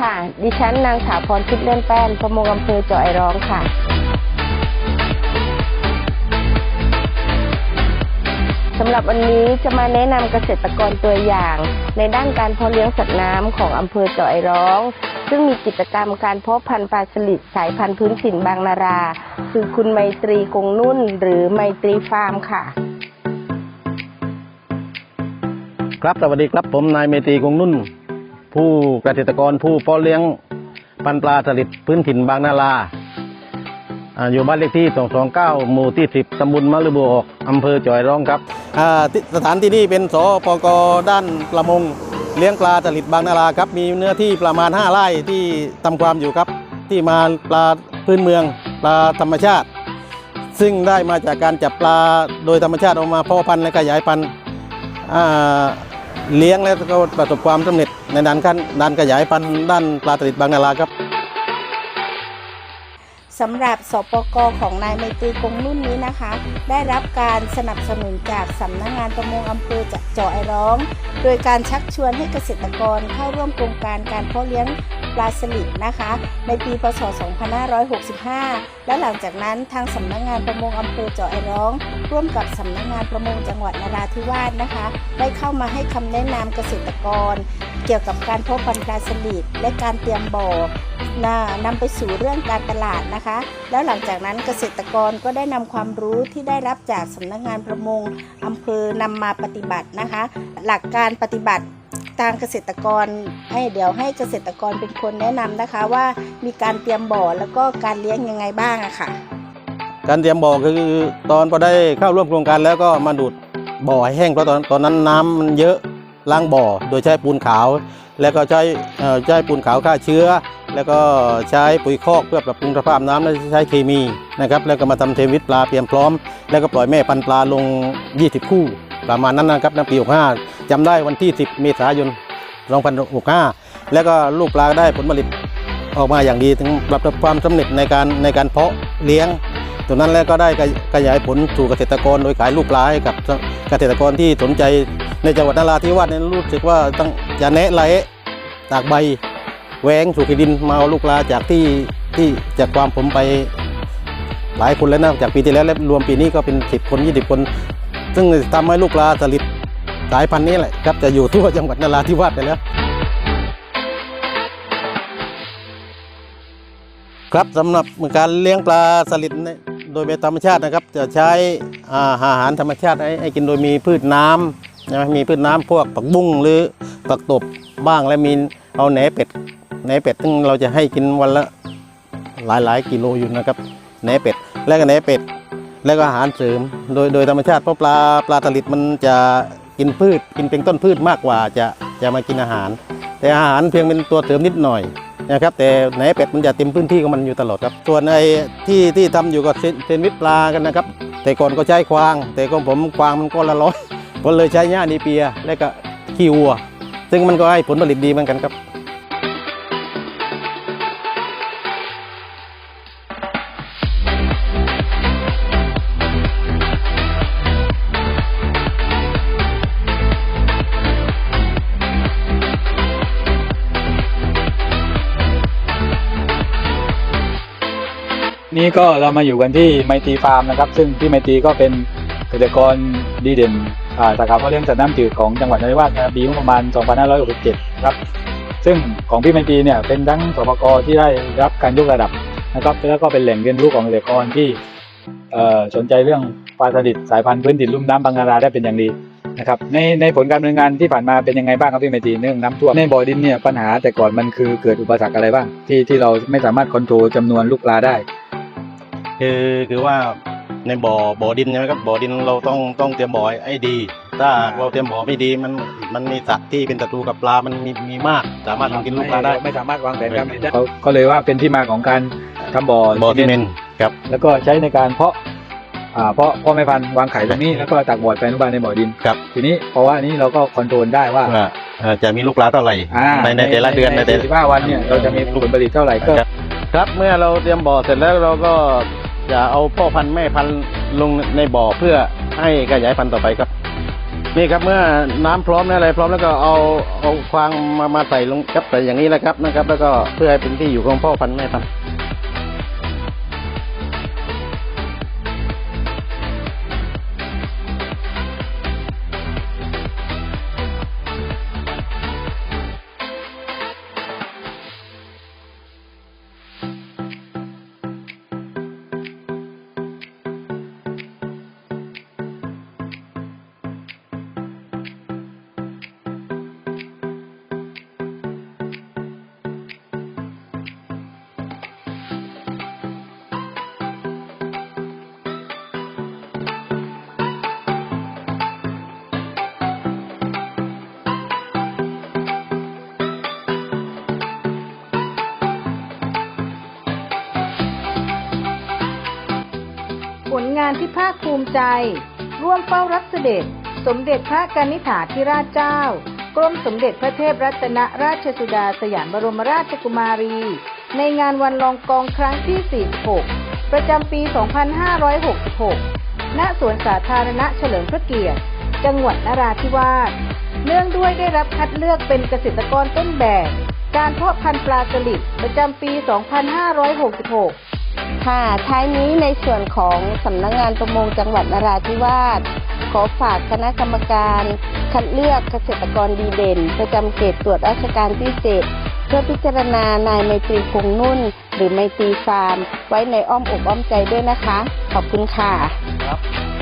ค่ะ ดิฉันนางสาวพรทิพย์เลื่อนแป้น ประมงอำเภอเจาะไอร้องค่ะ สำหรับวันนี้จะมาแนะนำเกษตรกรตัวอย่าง ในด้านการเพาะเลี้ยงสัตว์น้ำของอำเภอเจาะไอร้อง ซึ่งมีกิจกรรมการเพาะพันธุ์ปลาสลิดสายพันธุ์พื้นถิ่นบางนารา คือคุณไมตรีกงนุ่น หรือไมตรีฟาร์มค่ะครับสวัสดีครับผมนายเมตรีคงนุ่น ผู้เกษตรกรผู้เพาะเลี้ยงปันปลาสลิดพื้นถิ่นบางนาราอยู่บ้านเลขที่ 229 หมู่ที่ 10 ตำบลมะลือบัวอก อำเภอจอยร้องครับสถานที่นี่เป็นสปกด้านประมง เลี้ยงปลาสลิดบางนาราครับ มีเนื้อที่ประมาณ 5 ไร่ที่ทำความอยู่ครับ ที่มาปลาพื้นเมือง ปลาธรรมชาติ ซึ่งได้มาจากการจับปลาโดยธรรมชาติออกมาพาะพันธุ์และขยายพันธุ์ เลี้ยงแล้วก็ประสบความสำเร็จในด้านขั้นด้านขยายพันธุ์ด้านปลาตลิดบางนาลาครับสำหรับสปกของนายไมตรีกงนุ่นนี้นะคะ ได้รับการสนับสนุนจากสำนักงานประมงอำเภอจะเจาะไอร้อง โดยการชักชวนให้เกษตรกรเข้าร่วมโครงการการเพาะเลี้ยง ปลาสลิดนะคะ ในปีพศ 2565 และหลังจากนั้นทางสำนักงานประมงอำเภอเจาะไอร้อง ร่วมกับสำนักงานประมงจังหวัดนราธิวาสนะคะ ได้เข้ามาให้คำแนะนำเกษตรกร เกี่ยวกับการเพาะพันธุ์ปลาสลิดและการเตรียมบ่อนำไปสู่เรื่องการตลาดนะคะ แล้วหลังจากนั้นเกษตรกรก็ได้นำความรู้ที่ได้รับจากสำนักงานประมงอำเภอนำมาปฏิบัตินะคะ หลักการปฏิบัติ ทางเกษตรกรให้เดี๋ยวให้เกษตรกรเป็นคนแนะนำนะคะว่ามีการเตรียมบ่อแล้วก็การเลี้ยงยังไงบ้างอะค่ะ การเตรียมบ่อคือตอนพอได้เข้าร่วมโครงการแล้วก็มาดูดบ่อให้แห้งเพราะตอนตอนนั้นน้ำมันเยอะล้างบ่อ โดยใช้ปูนขาว แล้วก็ใช้เอ่อใช้ปูนขาวฆ่าเชื้อ แล้วก็ใช้ปุ๋ยคอกเพื่อปรับปรุงสภาพน้ำและใช้เคมีนะครับแล้วก็มาทำเทวิตปลาเตรียมพร้อม แล้วก็ปล่อยแม่พันปลาลง 20 คู่ประมาณนั้นนะครับในปี65 จำได้วันที่ 10 เมษายน2565 แล้วก็ลูกปลาได้ผลผลิตออกมาอย่างดีถึงประสบความสำเร็จในการในการเพาะเลี้ยงตัวนั้นแล้วก็ได้ขยายผลสู่เกษตรกรโดยขายลูกปลาให้กับเกษตรกรที่สนใจในจังหวัดนราธิวาสเนี่ยรู้สึกว่าต้องจะแนะไลตากใบแหวงสู่ขีดินมาเอาลูกปลาจากที่ที่จากความผมไปหลายคนแล้วนะจากปีที่แล้วและรวมปีนี้ก็เป็น 10 คน 20 คน ซึ่งทำให้ลูกปลาสลิด สายพันธุ์นี้แหละครับจะอยู่ทั่วจังหวัดนราธิวาสไปแล้วครับสำหรับการเลี้ยงปลาสลิดเนี่ยโดยแบธรรมชาตินะครับ จะใช้อาอาหารธรรมชาติให้กินโดยมีพืชน้ำใช่ไหมมีพืชน้ำพวกผักบุ้งหรือผักตบบ้างและมีเอาแหนเป็ดแหนเป็ดซึ่งเราจะให้กินวันละหลายหลายกิโลอยู่นะครับแหนเป็ด และก็แหนเป็ด แล้วก็อาหารเสริม โดยโดยธรรมชาติเพราะปลาปลาสลิดมันจะ กินพืช กินเป็นต้นพืชมากกว่าจะจะมากินอาหาร แต่อาหารเพียงเป็นตัวเสริมนิดหน่อยนะครับแต่ไหนเป็ดมันจะเต็มพื้นที่ของมันอยู่ตลอดครับ ส่วนไอ้ที่ที่ทำอยู่กับเซนเซนวิทปลากันนะครับ แต่ก่อนก็ใช้ควาง แต่ก็ผมควางมันก็ละร้อยก็เลยใช้หญ้านีเปียและก็ขี้วัว ซึ่งมันก็ให้ผลผลิตดีเหมือนกันครับ นี่ก็เรามาอยู่กันที่ไมตีฟาร์มนะครับ ซึ่งพี่ไมตีก็เป็นเกษตรกรดีเด่นอ่าสาขาเพาะเลี้ยงสัตว์น้ำจืดของจังหวัดนราธิวาสนะครับปีงบประมาณ 2567 ครับ ซึ่งของพี่ไมตีเนี่ยเป็นทั้งสปกที่ได้รับการยกระดับนะครับ แล้วก็เป็นแหล่งเรียนรู้ของเกษตรกรที่เอ่อสนใจเรื่องปลาสลิดสายพันธุ์พื้นถิ่นลุ่มน้ำบางนาราได้เป็นอย่างดีนะครับในในผลการดำเนินงานที่ผ่านมาเป็นยังไงบ้างครับพี่ไมตีเรื่องน้ำท่วมในบ่อดินเนี่ยปัญหาแต่ก่อนมันคือเกิดอุปสรรคอะไรบ้าง ที่ที่เราไม่สามารถคอนโทรลจำนวนลูกปลาได้ คือคือว่าในบ่อบ่อดินใช่ไหมครับบ่อดินเราต้องต้องเตรียมบ่อให้ดี ถ้าเราเตรียมบ่อไม่ดีมันมันมีสัตว์ที่เป็นศัตรูกับปลา มันมีมีมาก สามารถทำกินลูกปลาได้ ไม่สามารถวางแผนการผลิตได้เขาก็เลยว่าเป็นที่มาของการทำบ่อบ่อซีเมนต์ครับแล้วก็ใช้ในการเพาะอ่าเพาะพ่อแม่พันธุ์วางไข่ตรงนี้แล้วก็ตักบ่อไปอนุบาลในบ่อดินครับทีนี้เพราะว่าอันนี้เราก็คอนโทรลได้ว่าว่าเอ่อจะมีลูกปลาเท่าไหร่อ่าในในแต่ละเดือนในแต่ละสิบห้าวันเนี่ยเราจะมีผลผลิตเท่าไหร่ก็ครับครับเมื่อเราเตรียมบ่อเสร็จแล้วเราก็ จะเอาพ่อพันธุ์แม่พันธุ์ลงในบ่อเพื่อให้ขยายพันธุ์ต่อไปครับ นี่ครับเมื่อน้ำพร้อมนะอะไรพร้อมแล้วก็เอาเอาควางมามาใส่ลงครับใส่อย่างนี้แหละครับนะครับ แล้วก็เพื่อให้เป็นที่อยู่ของพ่อพันธุ์แม่พันธุ์านที่ภาคภูมิใจ ร่วมเฝ้ารับเสด็จ สมเด็จพระกนิษฐาธิราชเจ้า กรมสมเด็จพระเทพรัตนราชสุดาสยามบรมราชกุมารี ในงานวันรองกองครั้งที่ 46 ประจำปี 2566 ณ สวนสาธารณะเฉลิมพระเกียรติ จังหวัดนราธิวาส เนื่องด้วยได้รับคัดเลือกเป็นเกษตรกรต้นแบบ การเพาะพันธุ์ปลาสลิดประจำปี 2566 ค่ะท้ายนี้ในส่วนของสำนักงานประมงจังหวัดนราธิวาสขอฝากคณะกรรมการคัดเลือกเกษตรกรดีเด่น ประจำเขตตรวจราชการที่เจ็ดเพื่อพิจารณานายไมตรีคงนุ่น หรือไมตรีฟาร์ม ไว้ในอ้อมอกอ้อมใจด้วยนะคะ ขอบคุณค่ะครับ